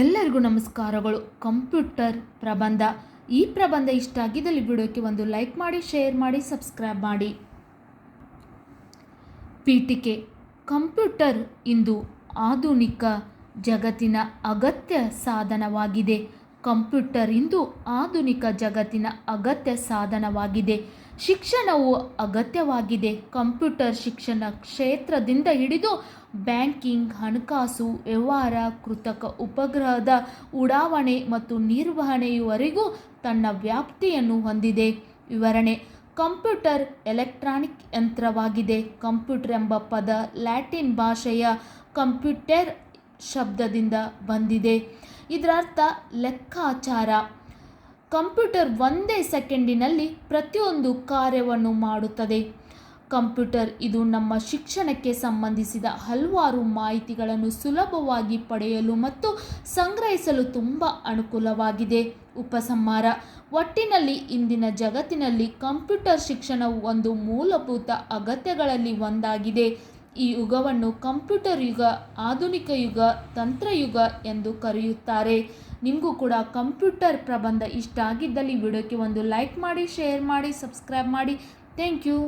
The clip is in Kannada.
ಎಲ್ಲರಿಗೂ ನಮಸ್ಕಾರಗಳು. ಕಂಪ್ಯೂಟರ್ ಪ್ರಬಂಧ. ಈ ಪ್ರಬಂಧ ಇಷ್ಟ ಆಗಿದ್ದಲ್ಲಿ ವಿಡಿಯೋಕ್ಕೆ ಒಂದು ಲೈಕ್ ಮಾಡಿ, ಶೇರ್ ಮಾಡಿ, ಸಬ್ಸ್ಕ್ರೈಬ್ ಮಾಡಿ. ಪೀಠಿಕೆ. ಕಂಪ್ಯೂಟರ್ ಇಂದು ಆಧುನಿಕ ಜಗತ್ತಿನ ಅಗತ್ಯ ಸಾಧನವಾಗಿದೆ. ಕಂಪ್ಯೂಟರ್ ಇಂದು ಆಧುನಿಕ ಜಗತ್ತಿನ ಅಗತ್ಯ ಸಾಧನವಾಗಿದೆ. ಶಿಕ್ಷಣವು ಅಗತ್ಯವಾಗಿದೆ. ಕಂಪ್ಯೂಟರ್ ಶಿಕ್ಷಣ ಕ್ಷೇತ್ರದಿಂದ ಹಿಡಿದು ಬ್ಯಾಂಕಿಂಗ್, ಹಣಕಾಸು, ವ್ಯವಹಾರ, ಕೃತಕ ಉಪಗ್ರಹದ ಉಡಾವಣೆ ಮತ್ತು ನಿರ್ವಹಣೆಯವರೆಗೂ ತನ್ನ ವ್ಯಾಪ್ತಿಯನ್ನು ಹೊಂದಿದೆ. ವಿವರಣೆ, ಕಂಪ್ಯೂಟರ್ ಎಲೆಕ್ಟ್ರಾನಿಕ್ ಯಂತ್ರವಾಗಿದೆ. ಕಂಪ್ಯೂಟರ್ ಎಂಬ ಪದ ಲ್ಯಾಟಿನ್ ಭಾಷೆಯ ಕಂಪ್ಯೂಟರ್ ಶಬ್ದದಿಂದ ಬಂದಿದೆ. ಇದರರ್ಥ ಲೆಕ್ಕಾಚಾರ. ಕಂಪ್ಯೂಟರ್ ಒಂದೇ ಸೆಕೆಂಡಿನಲ್ಲಿ ಪ್ರತಿಯೊಂದು ಕಾರ್ಯವನ್ನು ಮಾಡುತ್ತದೆ. ಕಂಪ್ಯೂಟರ್ ಇದು ನಮ್ಮ ಶಿಕ್ಷಣಕ್ಕೆ ಸಂಬಂಧಿಸಿದ ಹಲವಾರು ಮಾಹಿತಿಗಳನ್ನು ಸುಲಭವಾಗಿ ಪಡೆಯಲು ಮತ್ತು ಸಂಗ್ರಹಿಸಲು ತುಂಬ ಅನುಕೂಲವಾಗಿದೆ. ಉಪಸಂಹಾರ. ಒಟ್ಟಿನಲ್ಲಿ ಇಂದಿನ ಜಗತ್ತಿನಲ್ಲಿ ಕಂಪ್ಯೂಟರ್ ಶಿಕ್ಷಣವು ಒಂದು ಮೂಲಭೂತ ಅಗತ್ಯಗಳಲ್ಲಿ ಒಂದಾಗಿದೆ. ಈ ಯುಗವನ್ನು ಕಂಪ್ಯೂಟರ್ ಯುಗ, ಆಧುನಿಕ ಯುಗ, ತಂತ್ರಯುಗ ಎಂದು ಕರೆಯುತ್ತಾರೆ. ನಿಮಗೂ ಕೂಡ ಕಂಪ್ಯೂಟರ್ ಪ್ರಬಂಧ ಇಷ್ಟ ಆಗಿದ್ದಲ್ಲಿ ವಿಡಿಯೋಕ್ಕೆ ಒಂದು ಲೈಕ್ ಮಾಡಿ, ಶೇರ್ ಮಾಡಿ, ಸಬ್ಸ್ಕ್ರೈಬ್ ಮಾಡಿ. Thank you.